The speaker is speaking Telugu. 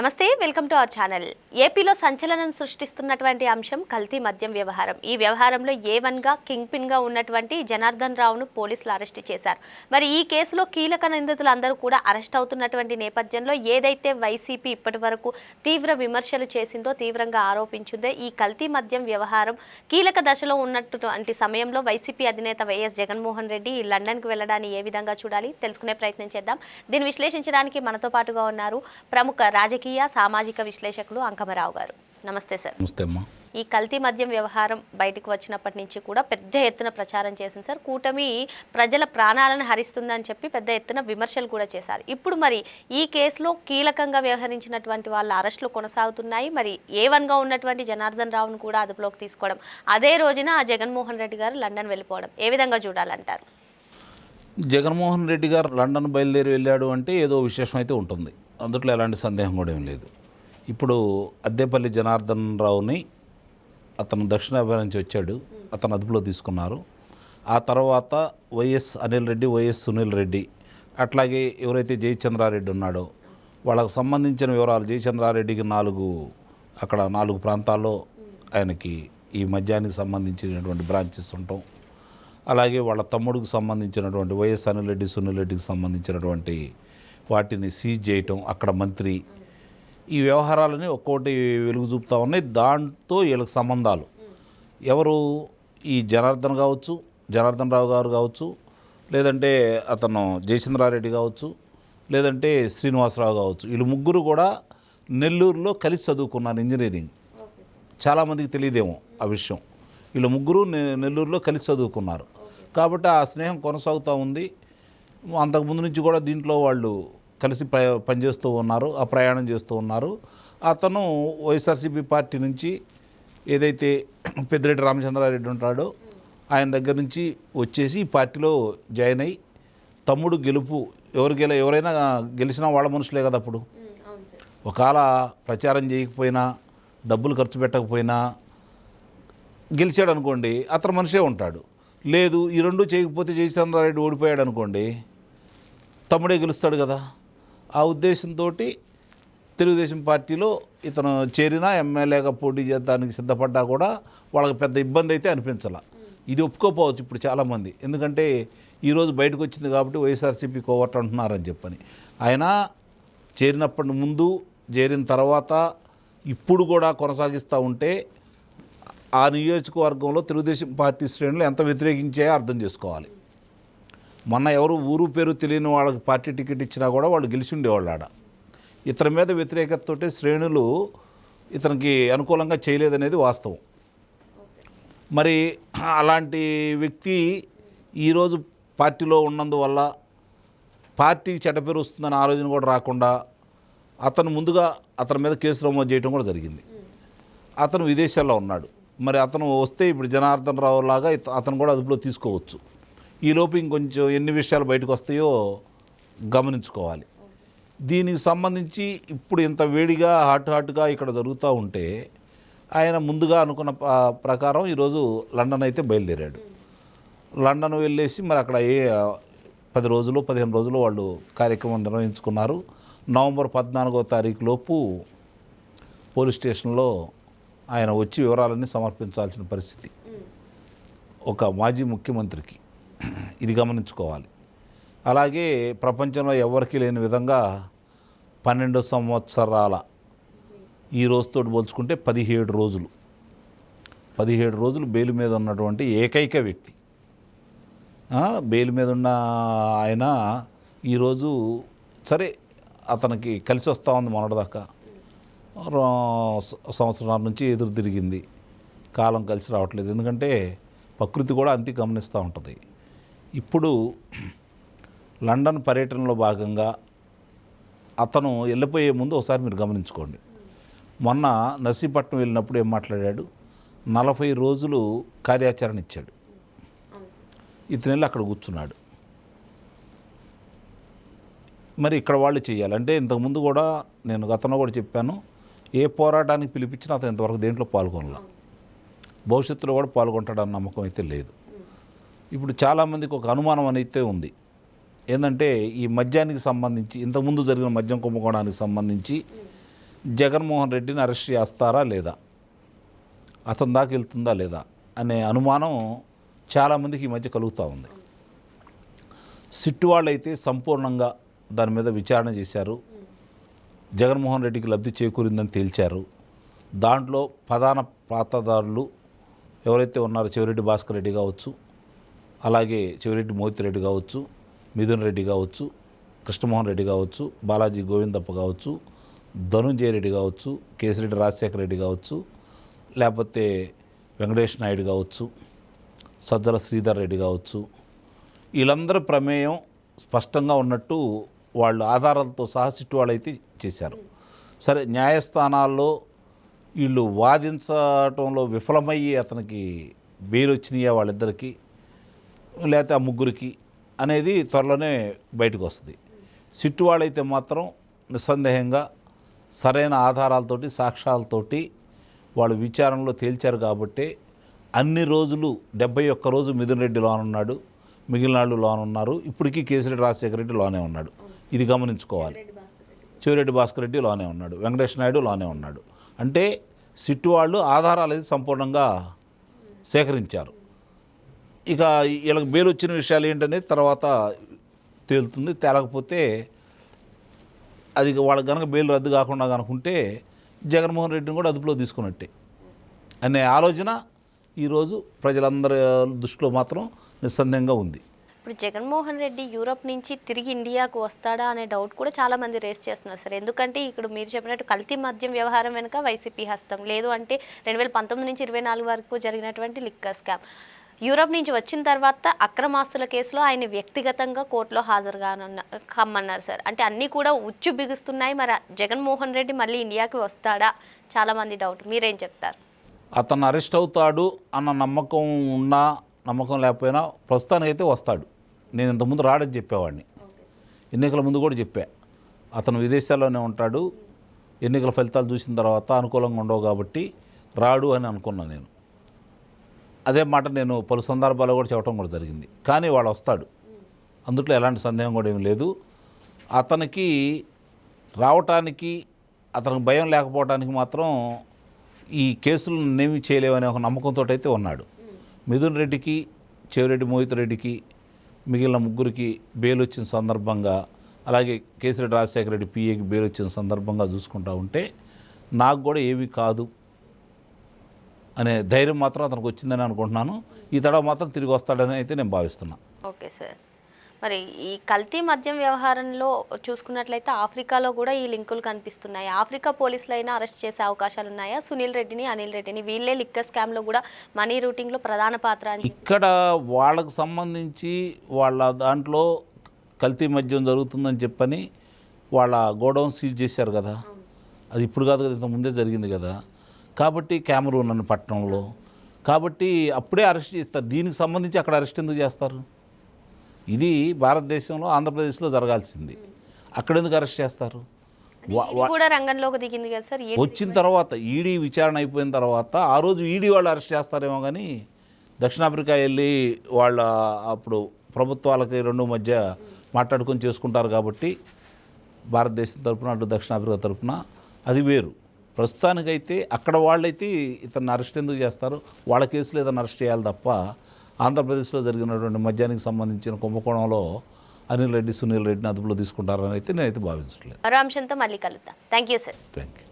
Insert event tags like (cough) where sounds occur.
నమస్తే వెల్కమ్ టు అవర్ ఛానల్. ఏపీలో సంచలనం సృష్టిస్తున్నటువంటి అంశం కల్తీ మద్యం వ్యవహారం. ఈ వ్యవహారంలో ఏ వన్గా కింగ్ పిన్గా ఉన్నటువంటి జనార్దన్ రావును పోలీసులు అరెస్ట్ చేశారు. మరి ఈ కేసులో కీలక నిందితులు అందరూ కూడా అరెస్ట్ అవుతున్నటువంటి నేపథ్యంలో ఏదైతే వైసీపీ ఇప్పటి వరకు తీవ్ర విమర్శలు చేసిందో తీవ్రంగా ఆరోపించిందో ఈ కల్తీ మద్యం వ్యవహారం కీలక దశలో ఉన్నటువంటి సమయంలో వైసీపీ అధినేత వైఎస్ జగన్మోహన్ రెడ్డి లండన్కి వెళ్ళడాన్ని ఏ విధంగా చూడాలి తెలుసుకునే ప్రయత్నం చేద్దాం. దీన్ని విశ్లేషించడానికి మనతో పాటుగా ఉన్నారు ప్రముఖ రాజకీయ సామాజిక విశ్లేషకులు అంకమరావు గారు. నమస్తే సార్. నమస్తే అమ్మా. ఈ కల్తీ మద్యం వ్యవహారం బయటకు వచ్చినప్పటి నుంచి కూడా పెద్ద ఎత్తున ప్రచారం చేసింది సార్. కూటమి ప్రజల ప్రాణాలను హరిస్తుందని చెప్పి పెద్ద ఎత్తున విమర్శలు కూడా చేశారు. ఇప్పుడు మరి ఈ కేసులో కీలకంగా వ్యవహరించినటువంటి వాళ్ళ అరెస్టులు కొనసాగుతున్నాయి. మరి ఏ వన్గా ఉన్నటువంటి జనార్దన్ రావును కూడా అదుపులోకి తీసుకోవడం అదే రోజున ఆ జగన్మోహన్ రెడ్డి గారు లండన్ వెళ్ళిపోవడం ఏ విధంగా చూడాలంటారు? జగన్మోహన్ రెడ్డి గారు లండన్ బయలుదేరి వెళ్ళాడు అంటే ఏదో విశేషం అయితే ఉంటుంది. అందుట్లో ఎలాంటి సందేహం కూడా ఏం లేదు. ఇప్పుడు అద్దేపల్లి జనార్దన్ రావుని అతను దక్షిణాభి నుంచి వచ్చాడు. అతను అదుపులో తీసుకున్నారు. ఆ తర్వాత వైఎస్ అనిల్ రెడ్డి వైఎస్ సునీల్ రెడ్డి అట్లాగే ఎవరైతే జయచంద్రారెడ్డి ఉన్నాడో వాళ్ళకు సంబంధించిన వివరాలు జయచంద్రారెడ్డికి నాలుగు అక్కడ నాలుగు ప్రాంతాల్లో ఆయనకి ఈ మద్యానికి సంబంధించినటువంటి బ్రాంచెస్ ఉండటం అలాగే వాళ్ళ తమ్ముడికి సంబంధించినటువంటి వైఎస్ అనిల్ రెడ్డి సునీల్ రెడ్డికి సంబంధించినటువంటి వాటిని సీజ్ చేయటం అక్కడ మంత్రి. ఈ వ్యవహారాలని ఒక్కోటి వెలుగు చూపుతా ఉన్నాయి. దాంతో వీళ్ళకి సంబంధాలు. ఎవరు? ఈ జనార్దన్ కావచ్చు జనార్దన్ రావు గారు కావచ్చు లేదంటే అతను జయచంద్రారెడ్డి కావచ్చు లేదంటే శ్రీనివాసరావు కావచ్చు. వీళ్ళు ముగ్గురు కూడా నెల్లూరులో కలిసి చదువుకున్నారు ఇంజనీరింగ్. చాలామందికి తెలియదేమో ఆ విషయం. వీళ్ళు ముగ్గురు నె- నెల్లూరులో కలిసి చదువుకున్నారు. కాబట్టి ఆ స్నేహం కొనసాగుతూ ఉంది. అంతకుముందు నుంచి కూడా దీంట్లో వాళ్ళు కలిసి ప పనిచేస్తూ ఉన్నారు ఆ ప్రయాణం చేస్తూ ఉన్నారు. అతను వైఎస్ఆర్సీపీ పార్టీ నుంచి ఏదైతే (clears throat) పెద్దిరెడ్డి రామచంద్రారెడ్డి ఉంటాడో ఆయన దగ్గర నుంచి వచ్చేసి ఈ పార్టీలో జాయిన్ అయ్యి తమ్ముడు గెలుపు ఎవరు గెల ఎవరైనా గెలిచినా వాళ్ళ మనుషులే కదా అప్పుడు. ఒకవేళ ప్రచారం చేయకపోయినా డబ్బులు ఖర్చు పెట్టకపోయినా గెలిచాడు అనుకోండి అతను మనిషే ఉంటాడు. లేదు ఈ రెండు చేయకపోతే జయచంద్రారెడ్డి ఓడిపోయాడు అనుకోండి తమ్ముడే గెలుస్తాడు కదా. ఆ ఉద్దేశంతో తెలుగుదేశం పార్టీలో ఇతను చేరినా ఎమ్మెల్యేగా పోటీ చేద్దానికి సిద్ధపడ్డా కూడా వాళ్ళకి పెద్ద ఇబ్బంది అయితే అనిపించాల. ఇది ఒప్పుకోపోవచ్చు ఇప్పుడు చాలామంది. ఎందుకంటే ఈరోజు బయటకు వచ్చింది కాబట్టి వైఎస్ఆర్సీపీ కోవట్ అంటున్నారని చెప్పని. ఆయన చేరినప్పటి ముందు చేరిన తర్వాత ఇప్పుడు కూడా కొనసాగిస్తూ ఉంటే ఆ నియోజకవర్గంలో తెలుగుదేశం పార్టీ శ్రేణులు ఎంత వ్యతిరేకించాయో అర్థం చేసుకోవాలి. మొన్న ఎవరు ఊరు పేరు తెలియని వాళ్ళకి పార్టీ టికెట్ ఇచ్చినా కూడా వాళ్ళు గెలిచి ఉండేవాళ్ళు ఆడ. ఇతని మీద వ్యతిరేకతతోటి శ్రేణులు ఇతనికి అనుకూలంగా చేయలేదనేది వాస్తవం. మరి అలాంటి వ్యక్తి ఈరోజు పార్టీలో ఉన్నందువల్ల పార్టీకి చెడ్డ పేరు వస్తుందని ఆలోచన కూడా రాకుండా అతను ముందుగా అతని మీద కేసు నమోదు చేయడం కూడా జరిగింది. అతను విదేశాల్లో ఉన్నాడు. మరి అతను వస్తే ఇప్పుడు జనార్దన్ రావు లాగా అతను కూడా అదుపులో తీసుకోవచ్చు. ఈలోపు ఇంకొంచెం ఎన్ని విషయాలు బయటకు వస్తాయో గమనించుకోవాలి. దీనికి సంబంధించి ఇప్పుడు ఇంత వేడిగా హాట్ హాట్గా ఇక్కడ జరుగుతూ ఉంటే ఆయన ముందుగా అనుకున్న ప్రకారం ఈరోజు లండన్ అయితే బయలుదేరాడు. లండన్ వెళ్ళేసి మరి అక్కడ ఏ పది రోజులు పదిహేను రోజులు వాళ్ళు కార్యక్రమం నిర్వహించుకున్నారు. నవంబర్ పద్నాలుగో తారీఖు లోపు పోలీస్ స్టేషన్లో ఆయన వచ్చి వివరాలన్నీ సమర్పించాల్సిన పరిస్థితి. ఒక మాజీ ముఖ్యమంత్రికి. ఇది గమనించుకోవాలి. అలాగే ప్రపంచంలో ఎవరికీ లేని విధంగా పన్నెండు సంవత్సరాల ఈ రోజుతో పోల్చుకుంటే పదిహేడు రోజులు. పదిహేడు రోజులు బెయిల్ మీద ఉన్నటువంటి ఏకైక వ్యక్తి. బెయిల్ మీద ఉన్న ఆయన ఈరోజు సరే అతనికి కలిసి వస్తూ ఉంది మొన్నటిదాకా. సంవత్సరాల నుంచి ఎదురు తిరిగింది. కాలం కలిసి రావట్లేదు. ఎందుకంటే ప్రకృతి కూడా అంతే గమనిస్తూ ఉంటుంది. ఇప్పుడు లండన్ పర్యటనలో భాగంగా అతను వెళ్ళిపోయే ముందు ఒకసారి మీరు గమనించుకోండి. మొన్న నర్సీపట్నం వెళ్ళినప్పుడు ఏం మాట్లాడాడు? నలభై రోజులు కార్యాచరణ ఇచ్చాడు. ఇతను వెళ్ళి అక్కడ కూర్చున్నాడు. మరి ఇక్కడ వాళ్ళు చేయాలి. అంటే ఇంతకుముందు కూడా నేను గతంలో కూడా చెప్పాను ఏ పోరాటానికి పిలిపించినా అతను ఇంతవరకు దేంట్లో పాల్గొనలే. భవిష్యత్తులో కూడా పాల్గొంటాడన్న నమ్మకం అయితే లేదు. ఇప్పుడు చాలామందికి ఒక అనుమానం అనేది ఉంది. ఏంటంటే ఈ మద్యానికి సంబంధించి ఇంతకుముందు జరిగిన మద్యం కుంభకోణానికి సంబంధించి జగన్మోహన్ రెడ్డిని అరెస్ట్ చేస్తారా లేదా? అతని దాకా వెళ్తుందా లేదా? అనే అనుమానం చాలామందికి ఈ మధ్య కలుగుతూ ఉంది. సిట్టు వాళ్ళైతే సంపూర్ణంగా దాని మీద విచారణ చేశారు. జగన్మోహన్ రెడ్డికి లబ్ధి చేకూరిందని తేల్చారు. దాంట్లో ప్రధాన పాత్రదారులు ఎవరైతే ఉన్నారో చెవిరెడ్డి భాస్కర్ రెడ్డి కావచ్చు అలాగే చివరెడ్డి మోతిరెడ్డి కావచ్చు మిథున్ రెడ్డి కావచ్చు కృష్ణమోహన్ రెడ్డి కావచ్చు బాలాజీ గోవిందప్ప కావచ్చు ధనుంజయ రెడ్డి కావచ్చు కేసిరెడ్డి రాజశేఖర రెడ్డి కావచ్చు లేకపోతే వెంకటేష్ నాయుడు కావచ్చు సజ్జల శ్రీధర్ రెడ్డి కావచ్చు. వీళ్ళందరి ప్రమేయం స్పష్టంగా ఉన్నట్టు వాళ్ళు ఆధారాలతో సహా సిట్టు వాళ్ళైతే చేశారు. సరే న్యాయస్థానాల్లో వీళ్ళు వాదించటంలో విఫలమయ్యి అతనికి బెయిల్ వచ్చినాయా వాళ్ళిద్దరికీ లేకపోతే ఆ ముగ్గురికి అనేది త్వరలోనే బయటకు వస్తుంది. సిట్టు వాళ్ళైతే మాత్రం నిస్సందేహంగా సరైన ఆధారాలతోటి సాక్ష్యాలతోటి వాళ్ళు విచారణలో తేల్చారు కాబట్టి అన్ని రోజులు డెబ్బై ఒక్క రోజు మిథున్ రెడ్డి లోన్ ఉన్నాడు మిగిలిన వాళ్ళు లోన్ ఉన్నారు. ఇప్పటికీ కేసిరెడ్డి రాజశేఖర రెడ్డి లోనే ఉన్నాడు. ఇది గమనించుకోవాలి. చెవిరెడ్డి భాస్కర్ రెడ్డి లోనే ఉన్నాడు. వెంకటేష్ నాయుడు లోనే ఉన్నాడు. అంటే సిట్టు వాళ్ళు ఆధారాలు అయితే సంపూర్ణంగా సేకరించారు. ఇక వీళ్ళకి బెయిల్ వచ్చిన విషయాలు ఏంటనేది తర్వాత తేలుతుంది. తేలకపోతే అది వాళ్ళకి కనుక బెయిల్ రద్దు కాకుండా కనుకుంటే జగన్మోహన్ రెడ్డిని కూడా అదుపులో తీసుకున్నట్టే అనే ఆలోచన ఈరోజు ప్రజలందరి దృష్టిలో మాత్రం నిస్సందేహంగా ఉంది. ఇప్పుడు జగన్మోహన్ రెడ్డి యూరోప్ నుంచి తిరిగి ఇండియాకు వస్తాడా అనే డౌట్ కూడా చాలామంది రేస్ చేస్తున్నారు సార్. ఎందుకంటే ఇక్కడ మీరు చెప్పినట్టు కల్తీ మద్యం వ్యవహారం వెనుక వైసీపీ హస్తం లేదు అంటే రెండు వేల పంతొమ్మిది నుంచి ఇరవై నాలుగు వరకు జరిగినటువంటి లిక్కర్ స్కామ్. యూరప్ నుంచి వచ్చిన తర్వాత అక్రమాస్తుల కేసులో ఆయన వ్యక్తిగతంగా కోర్టులో హాజరుగానున్న కమ్మన్నారు సార్. అంటే అన్నీ కూడా ఉచ్చు బిగుస్తున్నాయి. మరి జగన్మోహన్ రెడ్డి మళ్ళీ ఇండియాకి వస్తాడా? చాలామంది డౌట్ మీరేం చెప్తారు? అతను అరెస్ట్ అవుతాడు అన్న నమ్మకం ఉన్నా నమ్మకం లేకపోయినా ప్రస్తుతానికైతే వస్తాడు. నేను ఇంతకుముందు రాడని చెప్పేవాడిని. ఎన్నికల ముందు కూడా చెప్పా. అతను విదేశాల్లోనే ఉంటాడు. ఎన్నికల ఫలితాలు చూసిన తర్వాత అనుకూలంగా ఉండవు కాబట్టి రాడు అని అనుకున్నాను నేను. అదే మాట నేను పలు సందర్భాల్లో కూడా చెప్పడం కూడా జరిగింది. కానీ వాడు వస్తాడు. అందుట్లో ఎలాంటి సందేహం కూడా ఏమి లేదు. అతనికి రావటానికి అతనికి భయం లేకపోవడానికి మాత్రం ఈ కేసులను ఏమి చేయలేవనే ఒక నమ్మకంతో అయితే ఉన్నాడు. మిథున్ రెడ్డికి చెవిరెడ్డి మోహిత్ రెడ్డికి మిగిలిన ముగ్గురికి బెయిల్ వచ్చిన సందర్భంగా అలాగే కేసిరెడ్డి రాజశేఖర రెడ్డి పిఏకి బెయిల్ వచ్చిన సందర్భంగా చూసుకుంటా ఉంటే నాకు కూడా ఏమీ కాదు. అనే ధైర్యం మాత్రం అతనికి వచ్చిందని అనుకుంటున్నాను. ఈ తడవ మాత్రం తిరిగి వస్తాడని అయితే నేను భావిస్తున్నాను ఓకే సార్. మరి ఈ కల్తీ మద్యం వ్యవహారంలో చూసుకున్నట్లయితే ఆఫ్రికాలో కూడా ఈ లింకులు కనిపిస్తున్నాయి. ఆఫ్రికా పోలీసులు అయినా అరెస్ట్ చేసే అవకాశాలు ఉన్నాయా సునీల్ రెడ్డిని అనిల్ రెడ్డిని వీళ్ళే లిక్కర్ స్కామ్లో కూడా మనీ రూటింగ్లో ప్రధాన పాత్ర ఇక్కడ వాళ్ళకు సంబంధించి వాళ్ళ దాంట్లో కల్తీ మద్యం జరుగుతుందని చెప్పని వాళ్ళ గోడౌన్ సీజ్ చేశారు కదా. అది ఇప్పుడు కాదు కదా ఇంత ముందే జరిగింది కదా. కాబట్టి క్యామరూన్ అన్న పట్టణంలో. కాబట్టి అప్పుడే అరెస్ట్ చేస్తారు. దీనికి సంబంధించి అక్కడ అరెస్ట్ ఎందుకు చేస్తారు? ఇది భారతదేశంలో ఆంధ్రప్రదేశ్లో జరగాల్సింది. అక్కడ ఎందుకు అరెస్ట్ చేస్తారు? కూడా రంగంలోకి దిగింది కదా సార్? వచ్చిన తర్వాత ఈడీ విచారణ అయిపోయిన తర్వాత ఆ రోజు ఈడీ వాళ్ళు అరెస్ట్ చేస్తారేమో కానీ దక్షిణాఫ్రికా వెళ్ళి వాళ్ళ అప్పుడు ప్రభుత్వాలకి రెండు మధ్య మాట్లాడుకొని చేసుకుంటారు కాబట్టి భారతదేశం తరపున అటు దక్షిణాఫ్రికా తరపున అది వేరు. ప్రస్తుతానికైతే అక్కడ వాళ్ళైతే ఇతన్ని అరెస్ట్ ఎందుకు చేస్తారు? వాళ్ళ కేసులో ఏదైనా అరెస్ట్ చేయాలి తప్ప ఆంధ్రప్రదేశ్లో జరిగినటువంటి మద్యానికి సంబంధించిన కుంభకోణంలో అనిల్ రెడ్డి సునీల్ రెడ్డిని అదుపులో తీసుకుంటారని అయితే నేనైతే భావించట్లేదు. అంశంతో మళ్ళీ కలుద్దాం. Thank you sir thank you